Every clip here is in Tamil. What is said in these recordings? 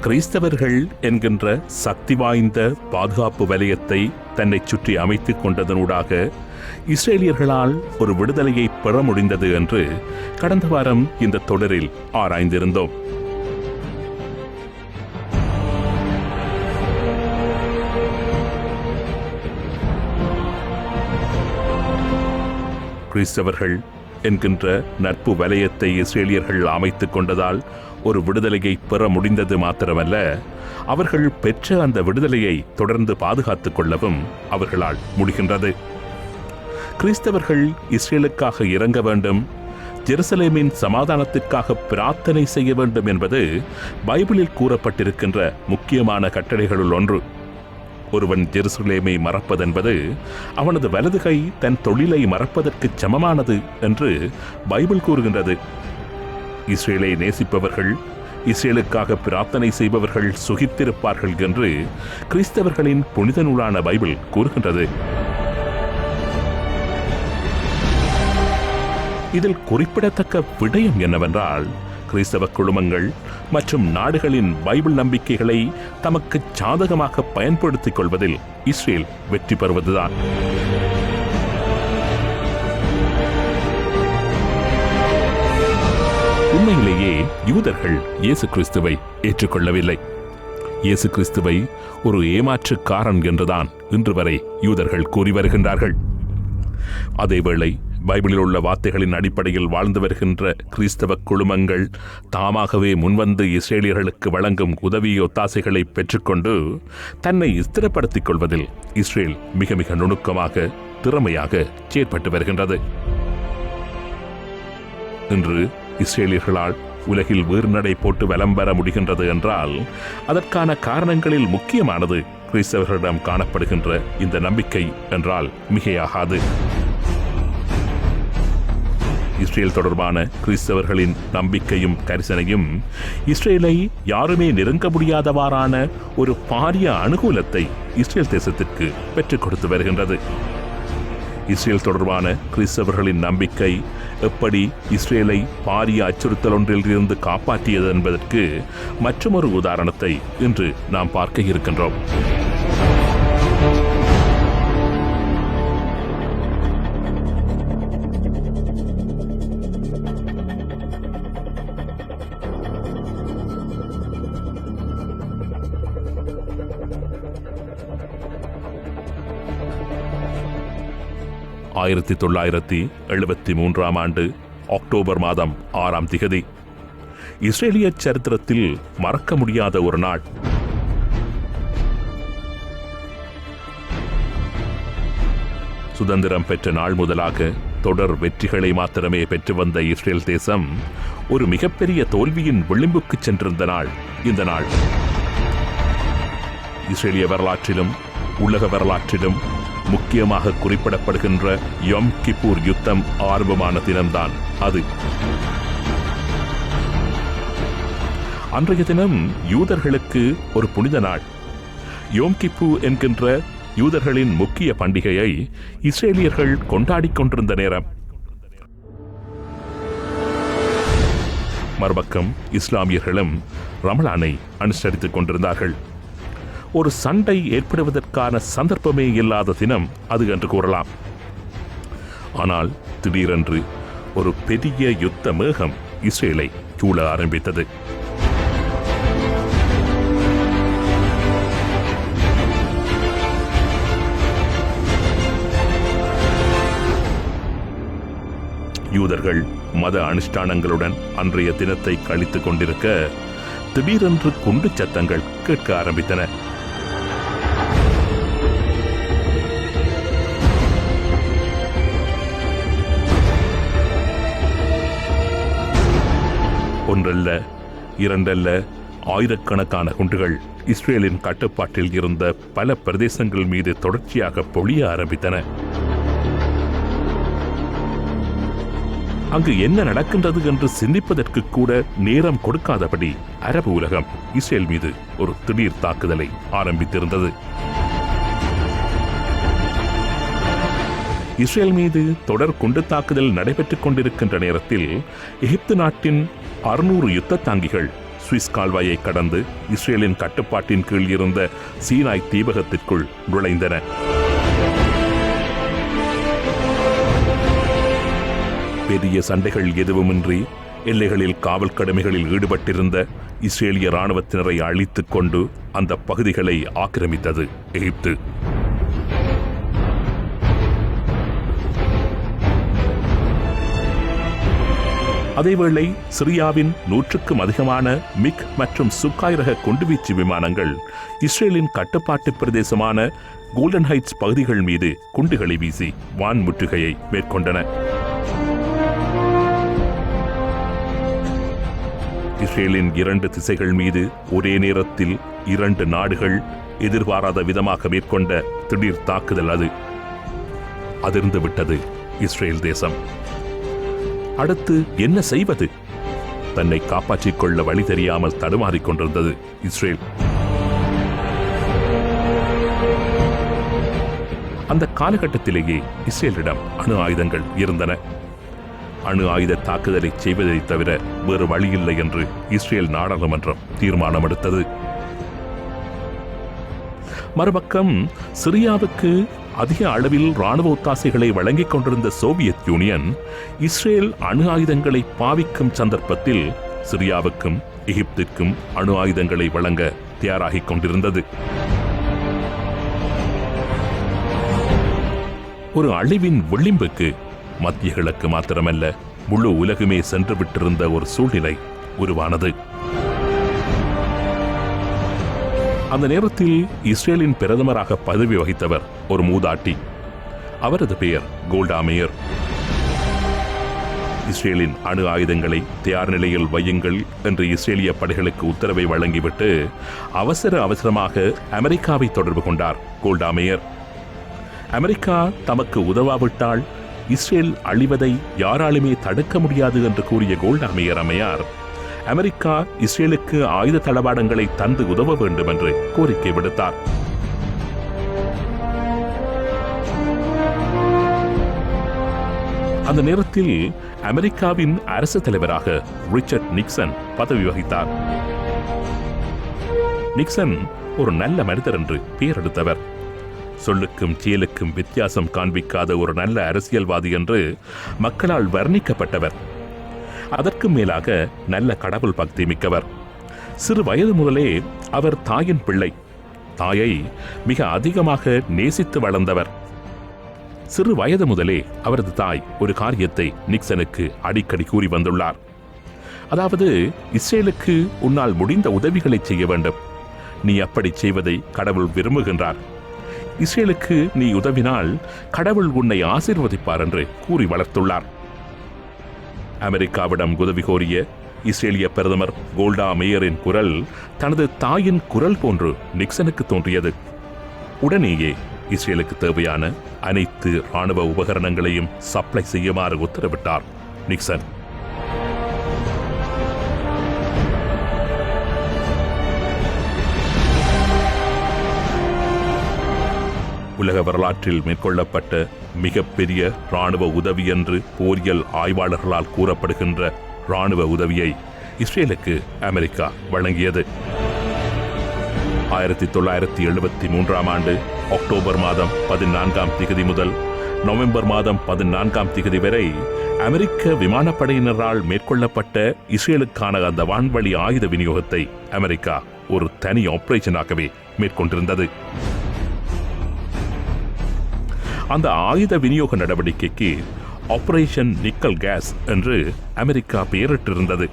கிறிஸ்தவர்கள் என்கின்ற சக்தி வாய்ந்த பாதுகாப்பு வலயத்தை தன்னை சுற்றி அமைத்துக் கொண்டதனூடாக இஸ்ரேலியர்களால் ஒரு விடுதலையை பெற முடிந்தது என்று கடந்த வாரம் இந்த தொடரில் ஆராய்ந்திருந்தோம். கிறிஸ்தவர்கள் என்கின்ற நட்பு வலயத்தை இஸ்ரேலியர்கள் அமைத்துக் கொண்டதால் ஒரு விடுதலையை பெற முடிந்தது மாத்திரமல்ல அவர்கள் பெற்ற அந்த விடுதலையை தொடர்ந்து பாதுகாத்துக் கொள்ளவும் அவர்களால் முடிகின்றது. கிறிஸ்தவர்கள் இஸ்ரேலுக்காக இறங்க வேண்டும் ஜெருசலேமின் சமாதானத்திற்காக பிரார்த்தனை செய்ய வேண்டும் என்பது பைபிளில் கூறப்பட்டிருக்கின்ற முக்கியமான கட்டளைகளுள் ஒன்று. ஒருவன் ஜெருசலேமை மறப்பதென்பது அவனது வலது கை தன் தொழிலை மறப்பதற்கு சமமானது என்று பைபிள் கூறுகின்றது. இஸ்ரேலை நேசிப்பவர்கள் இஸ்ரேலுக்காக பிரார்த்தனை செய்பவர்கள் சுகித்திருப்பார்கள் என்று கிறிஸ்தவர்களின் புனித நூலான பைபிள் கூறுகின்றது. இதில் குறிப்பிடத்தக்க விடயம் என்னவென்றால் கிறிஸ்தவ குழுமங்கள் மற்றும் நாடுகளின் பைபிள் நம்பிக்கைகளை தமக்கு சாதகமாக பயன்படுத்திக் கொள்வதில் இஸ்ரேல் வெற்றி பெறுவதுதான். உண்மையிலேயே யூதர்கள் இயேசு கிறிஸ்துவை ஏற்றுக்கொள்ளவில்லை. இயேசு கிறிஸ்துவை ஒரு ஏமாற்றுக்காரன் என்றுதான் இன்று வரை யூதர்கள் கூறி வருகின்றார்கள். அதேவேளை பைபிளில் உள்ள வார்த்தைகளின் அடிப்படையில் வாழ்ந்து வருகின்ற கிறிஸ்தவ குழுமங்கள் தாமாகவே முன்வந்து இஸ்ரேலியர்களுக்கு வழங்கும் உதவி ஒத்தாசைகளை பெற்றுக்கொண்டு தன்னை ஸ்திரப்படுத்திக் கொள்வதில் இஸ்ரேல் மிக மிக நுணுக்கமாக திறமையாக செயற்பட்டு வருகின்றது. இன்று இஸ்ரேலியர்களால் உலகில் வீர்நடை போட்டு வலம் பெற முடிகின்றது என்றால் அதற்கான காரணங்களில் முக்கியமானது கிறிஸ்தவர்களிடம் காணப்படுகின்ற இந்த நம்பிக்கை என்றால் மிகையாகாது. இஸ்ரேல் தொடர்பான கிறிஸ்தவர்களின் நம்பிக்கையும் கரிசனையும் இஸ்ரேலை யாருமே நெருங்க முடியாதவாறான ஒரு பாரிய அனுகூலத்தை இஸ்ரேல் தேசத்திற்கு பெற்றுக் கொடுத்து வருகின்றது. இஸ்ரேல் தொடர்பான கிறிஸ்தவர்களின் நம்பிக்கை எப்படி இஸ்ரேலை பாரிய அச்சுறுத்தல் ஒன்றில் இருந்து காப்பாற்றியது என்பதற்கு மற்றொரு உதாரணத்தை இன்று நாம் பார்க்க இருக்கின்றோம். ஆயிரத்தி தொள்ளாயிரத்தி எழுபத்தி மூன்றாம் ஆண்டு அக்டோபர் மாதம் ஆறாம் திகதி. இஸ்ரேலிய சரித்திரத்தில் மறக்க முடியாத ஒரு நாள். சுதந்திரம் பெற்ற நாள் முதலாக தொடர் வெற்றிகளை மாத்திரமே பெற்று வந்த இஸ்ரேல் தேசம் ஒரு மிகப்பெரிய தோல்வியின் விளிம்புக்கு சென்றிருந்த நாள் இந்த நாள். இஸ்ரேலிய வரலாற்றிலும் உலக வரலாற்றிலும் முக்கியமாக குறிப்பிடப்படுகின்ற யொம் கிப்பூர் யுத்தம் ஆரம்பமான தினம்தான் அது. அன்றைய தினம் யூதர்களுக்கு ஒரு புனித நாள். யோம் கிப்பு என்கின்ற யூதர்களின் முக்கிய பண்டிகையை இஸ்ரேலியர்கள் கொண்டாடிக் கொண்டிருந்த நேரம். மறுபக்கம் இஸ்லாமியர்களும் ரமலானை அனுசரித்துக் கொண்டிருந்தார்கள். ஒரு சண்டை ஏற்படுவதற்கான சந்தர்ப்பமே இல்லாத தினம் அது என்று கூறலாம். ஆனால் திடீரென்று ஒரு பெரிய யுத்த மேகம் இஸ்ரேலை சூழ ஆரம்பித்தது. யூதர்கள் மத அனுஷ்டானங்களுடன் அன்றைய தினத்தை கழித்துக் கொண்டிருக்க திடீரென்று குண்டு சத்தங்கள் கேட்க ஆரம்பித்தன. ஒன்றல்ல இரண்டல்ல ஆயிரக்கணக்கான குண்டுகள் இஸ்ரேலின் கட்டுப்பாட்டில் இருந்த பல பிரதேசங்கள் மீது தொடர்ச்சியாக பொழிய ஆரம்பித்தன. அங்கு என்ன நடக்கின்றது என்று சிந்திப்பதற்கு கூட நேரம் கொடுக்காதபடி அரபு உலகம் இஸ்ரேல் மீது ஒரு திடீர் தாக்குதலை ஆரம்பித்திருந்தது. இஸ்ரேல் மீது தொடர் குண்டு தாக்குதல் நடைபெற்றுக் கொண்டிருக்கின்ற நேரத்தில் எகிப்து நாட்டின் அறுநூறு யுத்த தாங்கிகள் சுவிஸ் கால்வாயை கடந்து இஸ்ரேலின் கட்டுப்பாட்டின் கீழ் இருந்த சீனாய் தீபகத்திற்குள் நுழைந்தன. பெரிய சண்டைகள் எதுவுமின்றி எல்லைகளில் காவல் கடமைகளில் ஈடுபட்டிருந்த இஸ்ரேலிய ராணுவத்தினரை அழித்துக் கொண்டு அந்த பகுதிகளை ஆக்கிரமித்தது எகிப்து. அதேவேளை சிரியாவின் நூற்றுக்கும் அதிகமான மிக் மற்றும் சுக்காய் ரக குண்டுவீச்சு விமானங்கள் இஸ்ரேலின் கட்டுப்பாட்டு பிரதேசமான கோல்டன் ஹைட்ஸ் பகுதிகள் மீது குண்டுகளை வீசி வான் முற்றுகையை மேற்கொண்டன. இஸ்ரேலின் இரண்டு திசைகள் மீது ஒரே நேரத்தில் இரண்டு நாடுகள் எதிர்பாராத விதமாக மேற்கொண்ட திடீர் தாக்குதல் அது. அதிர்ந்து விட்டது இஸ்ரேல் தேசம். அடுத்து என்ன செய்வது? தன்னை காப்பாற்றிக் கொள்ள வழி தெரியாமல் தடுமாறிக் கொண்டிருந்தது இஸ்ரேல். அந்த காலகட்டத்திலேயே இஸ்ரேலிடம் அணு ஆயுதங்கள் இருந்தன. அணு ஆயுத தாக்குதலை செய்வதை தவிர வேறு வழியில்லை என்று இஸ்ரேல் நாடாளுமன்றம் தீர்மானம் எடுத்தது மறுபக்கம் சிரியாவுக்கு அதிக அளவில் இராணுவ ஒத்தாசைகளை வழங்கிக் கொண்டிருந்த சோவியத் யூனியன் இஸ்ரேல் அணு ஆயுதங்களை பாவிக்கும் சந்தர்ப்பத்தில் சிரியாவுக்கும் எகிப்திற்கும் அணு ஆயுதங்களை வழங்க தயாராகிக் கொண்டிருந்தது. ஒரு அழிவின் விளிம்புக்கு மத்திய கிழக்கு மாத்திரமல்ல முழு உலகுமே சென்று விட்டிருந்த ஒரு சூழ்நிலை உருவானது. அந்த நேரத்தில் இஸ்ரேலின் பிரதமராக பதவி வகித்தவர் ஒரு மூதாட்டி. அவரது பெயர் கோல்டா மேயர். இஸ்ரேலின் அணு ஆயுதங்களை தயார் நிலையில் வையுங்கள் என்று இஸ்ரேலிய படைகளுக்கு உத்தரவை வழங்கிவிட்டு அவசர அவசரமாக அமெரிக்காவை தொடர்பு கொண்டார் கோல்டா மேயர். அமெரிக்கா தமக்கு உதவாவிட்டால் இஸ்ரேல் அழிவதை யாராலுமே தடுக்க முடியாது என்று கூறிய கோல்டா மேயர் அம்மையார். அமெரிக்கா இஸ்ரேலுக்கு ஆயுத தளவாடங்களை தந்து உதவ வேண்டும் என்று கோரிக்கை விடுத்தார். அந்த நேரத்தில் அமெரிக்காவின் அரசு தலைவராக ரிச்சர்ட் நிக்சன் பதவி வகித்தார். நிக்சன் ஒரு நல்ல மனிதர் என்று பெயர் எடுத்தவர் சொல்லுக்கும் செயலுக்கும் வித்தியாசம் காண்பிக்காத ஒரு நல்ல அரசியல்வாதி என்று மக்களால் வர்ணிக்கப்பட்டவர். அதற்கும் மேலாக நல்ல கடவுள் பக்தி மிக்கவர். சிறு வயது முதலே அவர் தாயின் பிள்ளை. தாயை மிக அதிகமாக நேசித்து வளர்ந்தவர். சிறு வயது முதலே அவரது தாய் ஒரு காரியத்தை நிக்சனுக்கு அடிக்கடி கூறி வந்துள்ளார். அதாவது இஸ்ரேலுக்கு உன்னால் முடிந்த உதவிகளை செய்ய வேண்டும். நீ அப்படி செய்வதை கடவுள் விரும்புகின்றார். இஸ்ரேலுக்கு நீ உதவினால் கடவுள் உன்னை ஆசீர்வதிப்பார் என்று கூறி வளர்த்துள்ளார். அமெரிக்காவிடம் உதவி கோரிய இஸ்ரேலிய பிரதமர் கோல்டா மேயரின் குரல் தனது தாயின் குரல் போன்று நிக்சனுக்கு தோன்றியது. உடனேயே இஸ்ரேலுக்கு தேவையான அனைத்து ராணுவ உபகரணங்களையும் சப்ளை செய்யுமாறு உத்தரவிட்டார் நிக்சன். உலக வரலாற்றில் மேற்கொள்ளப்பட்ட மிகப்பெரிய ராணுவ உதவி என்று போரியல் ஆய்வாளர்களால் கூறப்படுகின்ற ராணுவ உதவியை இஸ்ரேலுக்கு அமெரிக்கா வழங்கியது. ஆயிரத்தி தொள்ளாயிரத்தி எழுபத்தி மூன்றாம் ஆண்டு அக்டோபர் மாதம் பதினான்காம் திகதி முதல் நவம்பர் மாதம் பதினான்காம் திகதி வரை அமெரிக்க விமானப்படையினரால் மேற்கொள்ளப்பட்ட இஸ்ரேலுக்கான அந்த வான்வழி ஆயுத விநியோகத்தை அமெரிக்கா ஒரு தனி ஆபரேஷனாகவே மேற்கொண்டிருந்தது. அந்த ஆயுத விநியோக நடவடிக்கைக்கு ஆபரேஷன் நிக்கல் கேஸ் என்று அமெரிக்கா பெயரிட்டிருந்தது.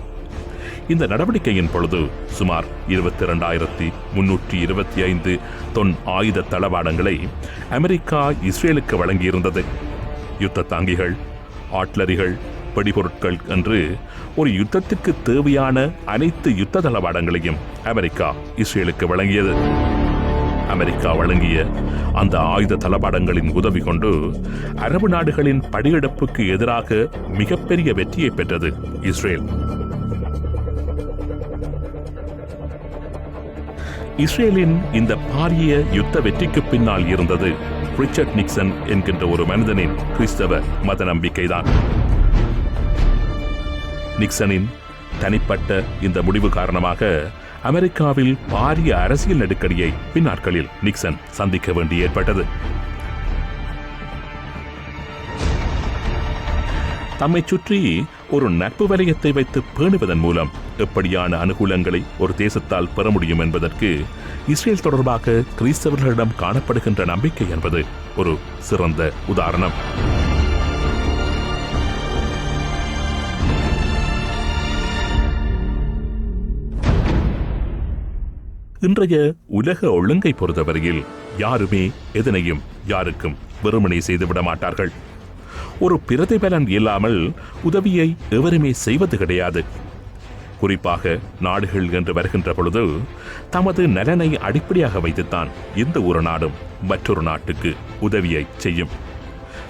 இந்த நடவடிக்கையின் பொழுது சுமார் இருபத்தி இரண்டாயிரத்தி முன்னூற்றி இருபத்தி ஐந்து தொன் ஆயுத தளவாடங்களை அமெரிக்கா இஸ்ரேலுக்கு வழங்கியிருந்தது. யுத்த தாங்கிகள் ஆட்லரிகள் வெடிபொருட்கள் என்று ஒரு யுத்தத்திற்கு தேவையான அனைத்து யுத்த தளவாடங்களையும் அமெரிக்கா இஸ்ரேலுக்கு வழங்கியது. அமெரிக்கா வழங்கிய அந்த ஆயுத தளபாடங்களின் உதவி கொண்டு அரபு நாடுகளின் படையெடுப்புக்கு எதிராக மிகப்பெரிய வெற்றியை பெற்றது இஸ்ரேல். இஸ்ரேலின் இந்த பாரிய யுத்த வெற்றிக்கு பின்னால் இருந்தது ரிச்சர்ட் நிக்சன் என்கின்ற ஒரு மனிதனின் கிறிஸ்தவ மத நம்பிக்கைதான் நிக்சனின் தனிப்பட்ட இந்த முடிவு காரணமாக அமெரிக்காவில் பாரிய அரசியல் நெருக்கடியை பின்னாட்களில் நிக்சன் சந்திக்க வேண்டி ஏற்பட்டது. தம்மை சுற்றி ஒரு நட்பு வலயத்தை வைத்து பேணுவதன் மூலம் எப்படியான அனுகூலங்களை ஒரு தேசத்தால் பெற முடியும் என்பதற்கு இஸ்ரேல் தொடர்பாக கிறிஸ்தவர்களிடம் காணப்படுகின்ற நம்பிக்கை என்பது ஒரு சிறந்த உதாரணம். இன்றைய உலக ஒழுங்கை பொறுத்தவரையில் யாருமே எதனையும் யாருக்கும் வெறுமனே செய்துவிட மாட்டார்கள். ஒரு பிரதிபலன் இல்லாமல் உதவியை எவருமே செய்வது கிடையாது. குறிப்பாக நாடுகள் என்று வருகின்ற பொழுது தமது நலனை அடிப்படையாக வைத்துத்தான் எந்த ஒரு நாடும் மற்றொரு நாட்டுக்கு உதவியை செய்யும்.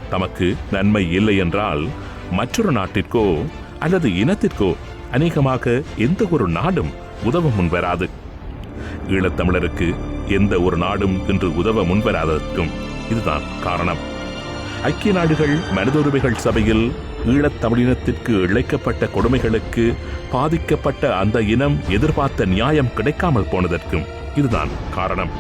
தமக்கு நன்மை இல்லை என்றால் மற்றொரு நாட்டிற்கோ அல்லது இனத்திற்கோ அநேகமாக எந்த ஒரு நாடும் உதவ முன்வராது ஈழத்தமிழருக்கு எந்த ஒரு நாடும் இன்று உதவ முன்வராததற்கும் இதுதான் காரணம். ஐக்கிய நாடுகள் மனிதுரிமைகள் சபையில் ஈழத்தமிழினத்திற்கு இழைக்கப்பட்ட கொடுமைகளுக்கு பாதிக்கப்பட்ட அந்த இனம் எதிர்பார்த்த நியாயம் கிடைக்காமல் போனதற்கும் இதுதான் காரணம்.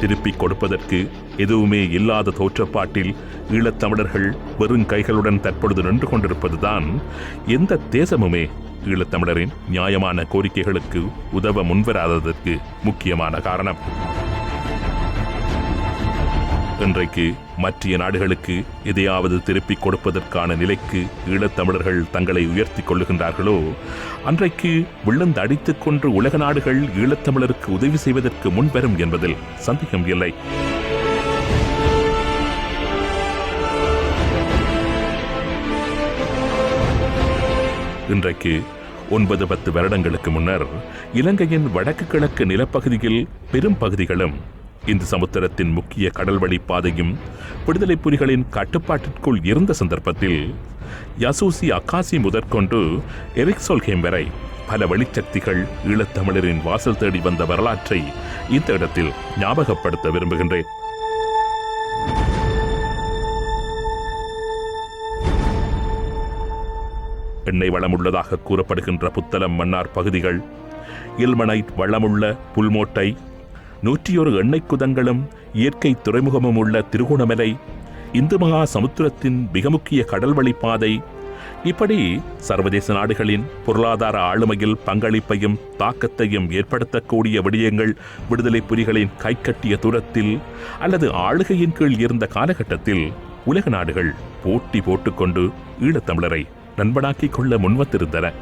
திருப்பிக் கொடுப்பதற்கு எதுவுமே இல்லாத தோற்றப்பாட்டில் ஈழத்தமிழர்கள் வெறும் கைகளுடன் தற்பொழுது நின்று கொண்டிருப்பதுதான் எந்த தேசமுமே ஈழத்தமிழரின் நியாயமான கோரிக்கைகளுக்கு உதவ முன்வராததற்கு முக்கியமான காரணம். இன்றைக்கு மற்றிய நாடுகளுக்கு எதையாவது திருப்பிக் கொடுப்பதற்கான நிலைக்கு ஈழத்தமிழர்கள் தங்களை உயர்த்திக் கொள்ளுகின்றார்களோ அன்றைக்கு விழுந்து அடித்துக் கொன்று உலக நாடுகள் ஈழத்தமிழருக்கு உதவி செய்வதற்கு முன்வரும் என்பதில் சந்தேகம் இல்லை. இன்றைக்கு ஒன்பது பத்து வருடங்களுக்கு முன்னர் இலங்கையின் வடக்கு கிழக்கு நிலப்பகுதியில் பெரும் பகுதிகளும் இந்து சமுத்திரத்தின் முக்கிய கடல்வழி பாதையும் விடுதலை புலிகளின் கட்டுப்பாட்டிற்குள் இருந்த சந்தர்ப்பத்தில் யசூசி அக்காசி முதற்கொண்டு எரிக்சோல்கேம் வரை பல வெளிச்சக்திகள் ஈழத்தமிழரின் வாசல் தேடி வந்த வரலாற்றை இந்த இடத்தில் ஞாபகப்படுத்த விரும்புகின்றேன். எண்ணெய் வளமுள்ளதாக கூறப்படுகின்ற புத்தளம் மன்னார் பகுதிகள் இல்மனைட் வளமுள்ள புல்மோட்டை நூற்றியொரு எண்ணெய் குதங்களும் இயற்கை துறைமுகமும் உள்ள திருகோணமலை இந்து மகா சமுத்திரத்தின் மிக முக்கிய கடல்வழி பாதை. இப்படி சர்வதேச நாடுகளின் பொருளாதார ஆளுமையில் பங்களிப்பையும் தாக்கத்தையும் ஏற்படுத்தக்கூடிய விடயங்கள் விடுதலை புலிகளின் கைக்கட்டிய தூரத்தில் அல்லது ஆளுகையின் கீழ் இருந்த காலகட்டத்தில் உலக நாடுகள் போட்டி போட்டுக்கொண்டு ஈழத்தமிழரை நண்பனாக்கிக் கொள்ள முன்வந்திருந்தன.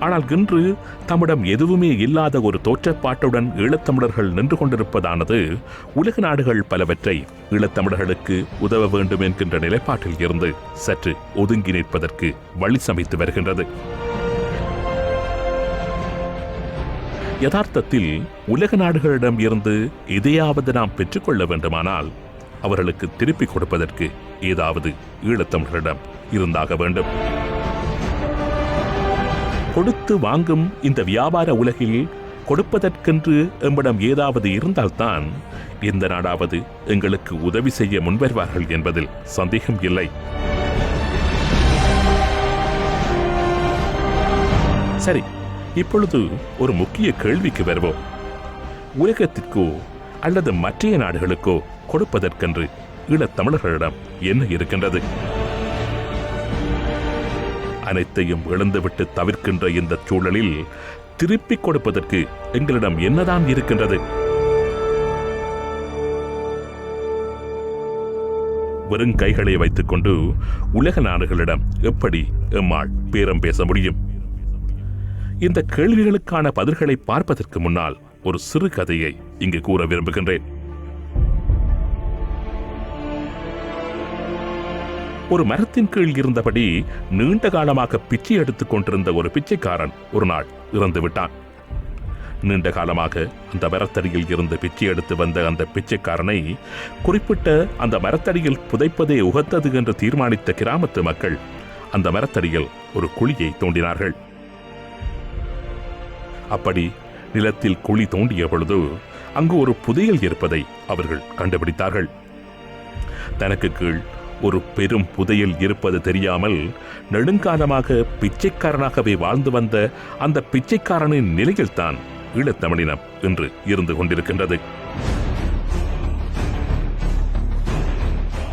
ஆனால் இன்று தம்மிடம் எதுவுமே இல்லாத ஒரு தோற்றப்பாட்டுடன் ஈழத்தமிழர்கள் நின்று கொண்டிருப்பதானது உலக நாடுகள் பலவற்றை ஈழத்தமிழர்களுக்கு உதவ வேண்டும் என்கின்ற நிலைப்பாட்டில் இருந்து சற்று ஒதுங்கி நிற்பதற்கு வழி சமைத்து வருகின்றது. யதார்த்தத்தில் உலக நாடுகளிடம் இருந்து எதையாவது நாம் பெற்றுக்கொள்ள வேண்டுமானால் அவர்களுக்கு திருப்பிக் கொடுப்பதற்கு ஏதாவது ஈழத்தமிழரிடம் இருந்தாக வேண்டும். கொடுத்து வாங்கும் இந்த வியாபார உலகில் கொடுப்பதற்கென்று எம்மிடம் ஏதாவது இருந்தால்தான் எந்த நாடாவது எங்களுக்கு உதவி செய்ய முன்வருவார்கள் என்பதில் சந்தேகம் இல்லை. சரி இப்பொழுது ஒரு முக்கிய கேள்விக்கு வருவோம். உலகத்திற்கோ அல்லது மற்றைய நாடுகளுக்கோ கொடுப்பதற்கென்று ஈழத்தமிழர்களிடம் என்ன இருக்கின்றது? அனைத்தையும் இழந்துவிட்டு தவிர்க்கின்ற இந்த சூழலில் திருப்பிக் கொடுப்பதற்கு எங்களிடம் என்னதான் இருக்கின்றது? வெறும் கைகளை வைத்துக்கொண்டு உலக நாடுகளிடம் எப்படி எம்மாள் பேரம் பேச முடியும்? இந்த கேள்விகளுக்கான பதில்களை பார்ப்பதற்கு முன்னால் ஒரு சிறு கதையை இங்கு கூற விரும்புகின்றேன். ஒரு மரத்தின் கீழ் இருந்தபடி நீண்ட காலமாக பிச்சை எடுத்துக் கொண்டிருந்த ஒரு பிச்சைக்காரன் ஒரு நாள் இறந்து விட்டான். நீண்ட காலமாக அந்த மரத்தடியில் இருந்து பிச்சை எடுத்து வந்த அந்த பிச்சைக்காரனை குறிப்பிட்ட அந்த மரத்தடியில் புதைப்பதே உகத்தது என்று தீர்மானித்த கிராமத்து மக்கள் அந்த மரத்தடியில் ஒரு குழியை தோண்டினார்கள். அப்படி நிலத்தில் குழி தோண்டிய பொழுது அங்கு ஒரு புதையல் இருப்பதை அவர்கள் கண்டுபிடித்தார்கள். தனக்கு கீழ் ஒரு பெரும் புதையல் இருப்பது தெரியாமல் நெடுங்காலமாக பிச்சைக்காரனாகவே வாழ்ந்து வந்த அந்த பிச்சைக்காரனின் நிலையில்தான் ஈழத்தமிழினம் இன்று இருந்து கொண்டிருக்கின்றது.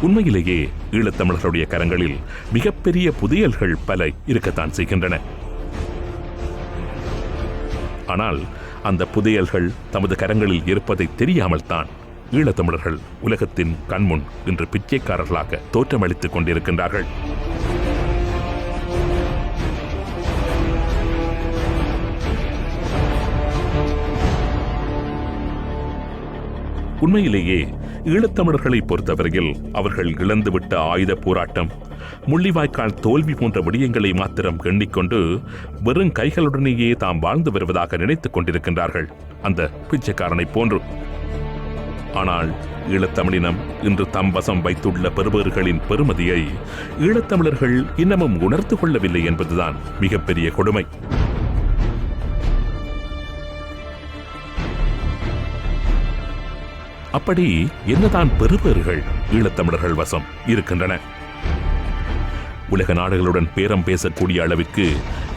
உண்மையிலேயே ஈழத்தமிழர்களுடைய கரங்களில் மிகப்பெரிய புதையல்கள் பல இருக்கத்தான் செய்கின்றன. ஆனால் அந்த புதையல்கள் தமது கரங்களில் இருப்பதை தெரியாமல் தான் ஈழத்தமிழர்கள் உலகத்தின் கண்முன் இன்று பிச்சைக்காரர்களாக தோற்றமளித்துக் கொண்டிருக்கின்றார்கள். உண்மையிலேயே ஈழத்தமிழர்களை பொறுத்தவரையில் அவர்கள் இழந்துவிட்ட ஆயுத போராட்டம் முள்ளிவாய்க்கால் தோல்வி போன்ற விடயங்களை மாத்திரம் எண்ணிக்கொண்டு வெறும் கைகளுடனேயே தாம் வாழ்ந்து வருவதாக நினைத்துக் கொண்டிருக்கின்றார்கள். அந்த பிச்சைக்காரனைப் போன்று ஆனால் ஈழத்தமிழினம் இன்று தம் வசம் வைத்துள்ள பெறுபவர்களின் பெருமதியை ஈழத்தமிழர்கள் இன்னமும் உணர்ந்து கொள்ளவில்லை என்பதுதான் மிகப்பெரிய கொடுமை. அப்படி என்னதான் பெறுபவர்கள் ஈழத்தமிழர்கள் வசம் இருக்கின்றன? உலக நாடுகளுடன் பேரம் பேசக்கூடிய அளவிற்கு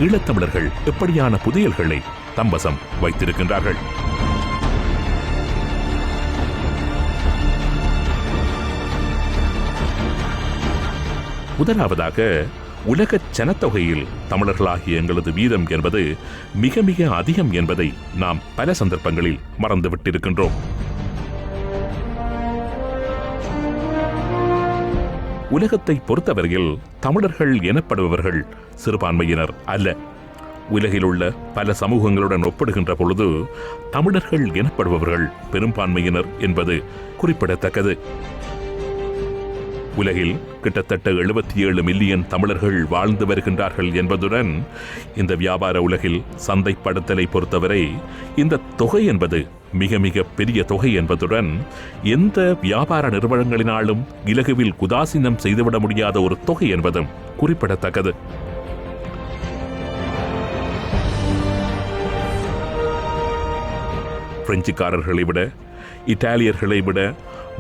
ஈழத்தமிழர்கள் எப்படியான புதையல்களை தம்பசம் வைத்திருக்கின்றார்கள்? முதலாவதாக உலக ஜனத்தொகையில் தமிழர்களாகிய எங்களது வீதம் என்பது மிக மிக அதிகம் என்பதை நாம் பல சந்தர்ப்பங்களில் மறந்துவிட்டிருக்கின்றோம். உலகத்தை பொறுத்தவரையில் தமிழர்கள் எனப்படுபவர்கள் சிறுபான்மையினர் அல்ல. உலகில் உள்ள பல சமூகங்களுடன் ஒப்பிடுகின்ற பொழுது தமிழர்கள் எனப்படுபவர்கள் பெரும்பான்மையினர் என்பது குறிப்பிடத்தக்கது. உலகில் கிட்டத்தட்ட எழுபத்தி ஏழு மில்லியன் தமிழர்கள் வாழ்ந்து வருகின்றார்கள் என்பதுடன் இந்த வியாபார உலகில் சந்தைப்படுத்தலை பொறுத்தவரை இந்த தொகை என்பது மிக மிக பெரிய தொகை என்பதுடன் எந்த வியாபார நிறுவனங்களினாலும் இலகுவில் குதாசீனம் செய்துவிட முடியாத ஒரு தொகை என்பதும் குறிப்பிடத்தக்கது. பிரெஞ்சுக்காரர்களை விட இட்டாலியர்களை விட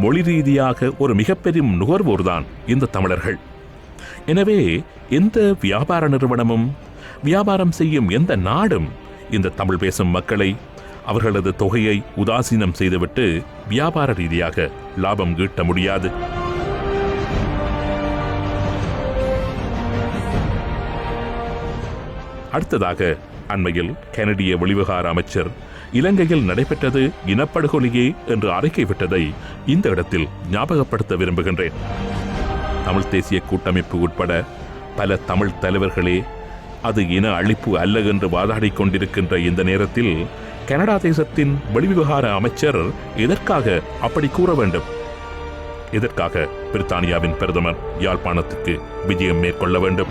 மொழி ரீதியாக ஒரு மிகப்பெரும் நுகர்வோர்தான் இந்த தமிழர்கள். எனவே எந்த வியாபார நிறுவனமும் வியாபாரம் செய்யும் எந்த நாடும் இந்த தமிழ் பேசும் மக்களை அவர்களது தொகையை உதாசீனம் செய்துவிட்டு வியாபார ரீதியாக லாபம் ஈட்ட முடியாது. அடுத்ததாக அண்மையில் கனடிய வெளிவிகார அமைச்சர் இலங்கையில் நடைபெற்றது இனப்படுகொலையே என்று அறிக்கை விட்டதை இந்த இடத்தில் ஞாபகப்படுத்த விரும்புகின்றேன். தமிழ் தேசிய கூட்டமைப்பு உட்பட பல தமிழ் தலைவர்களே அது இன அழிப்பு அல்ல என்று வாதாடிக் கொண்டிருக்கின்ற இந்த நேரத்தில் கனடா தேசத்தின் வெளிவிவகார அமைச்சர் எதற்காக அப்படி கூற வேண்டும்? எதற்காக பிரித்தானியாவின் பிரதமர் யாழ்ப்பாணத்துக்கு விஜயம் மேற்கொள்ள வேண்டும்?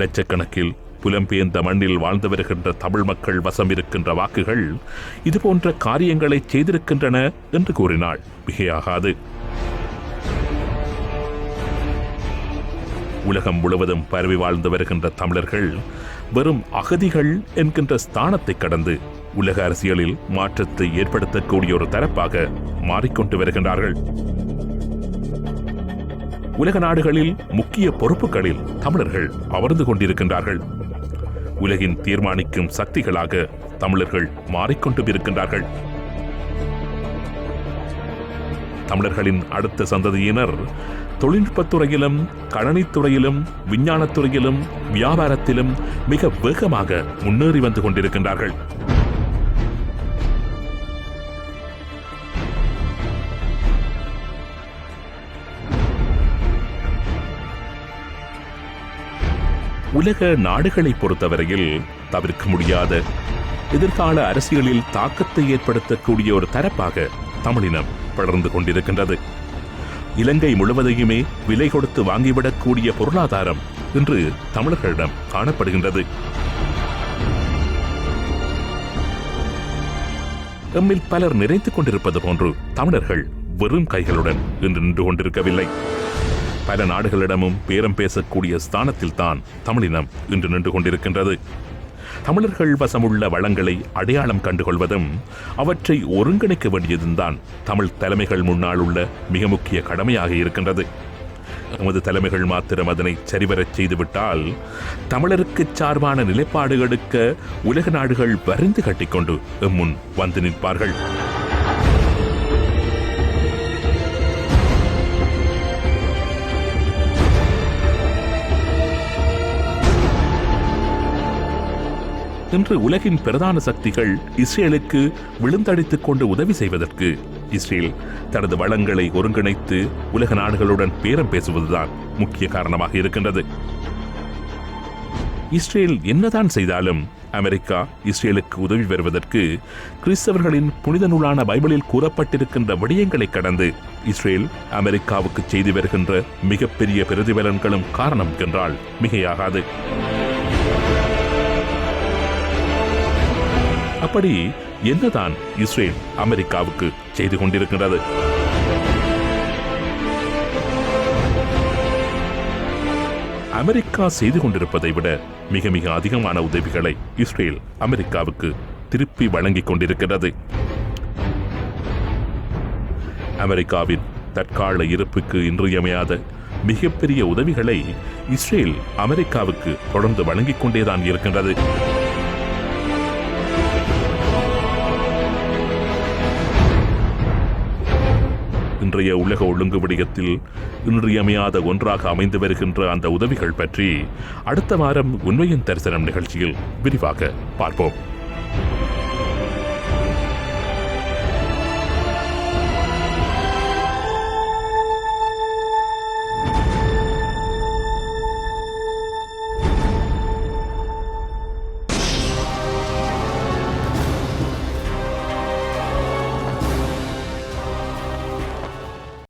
லட்சக்கணக்கில் புலம்பெயர்ந்த மண்ணில் வாழ்ந்து வருகின்ற தமிழ் மக்கள் வசம் இருக்கின்ற வாக்குகள் இதுபோன்ற காரியங்களை செய்திருக்கின்றன என்று கூறினாள். மிகையாகாது. உலகம் முழுவதும் பரவி வாழ்ந்து வருகின்ற தமிழர்கள் வெறும் அகதிகள் என்கின்ற ஸ்தானத்தை கடந்து உலக அரசியலில் மாற்றத்தை ஏற்படுத்தக்கூடிய ஒரு தரப்பாக மாறிக்கொண்டு வருகின்றார்கள். உலக நாடுகளில் முக்கிய பொறுப்புகளில் தமிழர்கள் அமர்ந்து கொண்டிருக்கின்றார்கள். உலகின் தீர்மானிக்கும் சக்திகளாக தமிழர்கள் மாறிக்கொண்டு இருக்கின்றார்கள் தமிழர்களின் அடுத்த சந்ததியினர் தொழில்நுட்பத்துறையிலும் கணனித்துறையிலும் விஞ்ஞானத்துறையிலும் வியாபாரத்திலும் மிக வேகமாக முன்னேறி வந்து கொண்டிருக்கின்றார்கள். உலக நாடுகளை பொறுத்தவரையில் தவிர்க்க முடியாத எதிர்கால அரசியலில் தாக்கத்தை ஏற்படுத்தக்கூடிய ஒரு தரப்பாக தமிழினம் வளர்ந்து கொண்டிருக்கின்றது. இலங்கை முழுவதையுமே விலை கொடுத்து வாங்கிவிடக்கூடிய பொருளாதாரம் இன்று தமிழர்களிடம் காணப்படுகின்றது. எம்மில் பலர் நிறைத்துக் கொண்டிருப்பது போன்று தமிழர்கள் வெறும் கைகளுடன் இன்று நின்று கொண்டிருக்கவில்லை. பல நாடுகளிடமும் பேரம் பேசக்கூடிய ஸ்தானத்தில்தான் தமிழினம் இன்று நின்று கொண்டிருக்கின்றது. தமிழர்கள் வசமுள்ள வளங்களை அடையாளம் கண்டுகொள்வதும் அவற்றை ஒருங்கிணைக்க வேண்டியதும் தான் தமிழ் தலைமைகள் முன்னால் உள்ள மிக முக்கிய கடமையாக இருக்கின்றது. நமது தலைமைகள் மாத்திரம் அதனை சரிவரச் செய்துவிட்டால் தமிழருக்கு சார்பான நிலைப்பாடு எடுக்க உலக நாடுகள் வரிந்து கட்டிக்கொண்டு எம்முன் வந்து நிற்பார்கள். இன்று உலகின் பிரதான சக்திகள் இஸ்ரேலுக்கு விழுந்தடித்துக் கொண்டு உதவி செய்வதற்கு இஸ்ரேல் தனது வளங்களை ஒருங்கிணைத்து உலக நாடுகளுடன் பேரம் பேசுவதுதான் முக்கிய காரணமாக இருக்கின்றது. இஸ்ரேல் என்னதான் செய்தாலும் அமெரிக்கா இஸ்ரேலுக்கு உதவி பெறுவதற்கு கிறிஸ்தவர்களின் புனித நூலான பைபிளில் கூறப்பட்டிருக்கின்ற விடயங்களை கடந்து இஸ்ரேல் அமெரிக்காவுக்கு செய்து வருகின்ற மிகப்பெரிய பிரதிபலன்களும் காரணம் என்றால் மிகையாகாது. அப்படி என்னதான் இஸ்ரேல் அமெரிக்காவுக்கு செய்து கொண்டிருக்கிறது அமெரிக்கா செய்து கொண்டிருப்பதை விட மிக மிக அதிகமான உதவிகளை இஸ்ரேல் அமெரிக்காவுக்கு திருப்பி வழங்கிக் கொண்டிருக்கிறது. அமெரிக்காவின் தற்கால இருப்புக்கு இன்றியமையாத மிகப்பெரிய உதவிகளை இஸ்ரேல் அமெரிக்காவுக்கு தொடர்ந்து வழங்கிக் கொண்டேதான் இருக்கின்றது. இன்றைய உலக ஒழுங்கு விடயத்தில் இன்றியமையாத ஒன்றாக அமைந்து வருகின்ற அந்த உதவிகள் பற்றி அடுத்த வாரம் உண்மையின் தரிசனம் நிகழ்ச்சியில் விரிவாக பார்ப்போம்.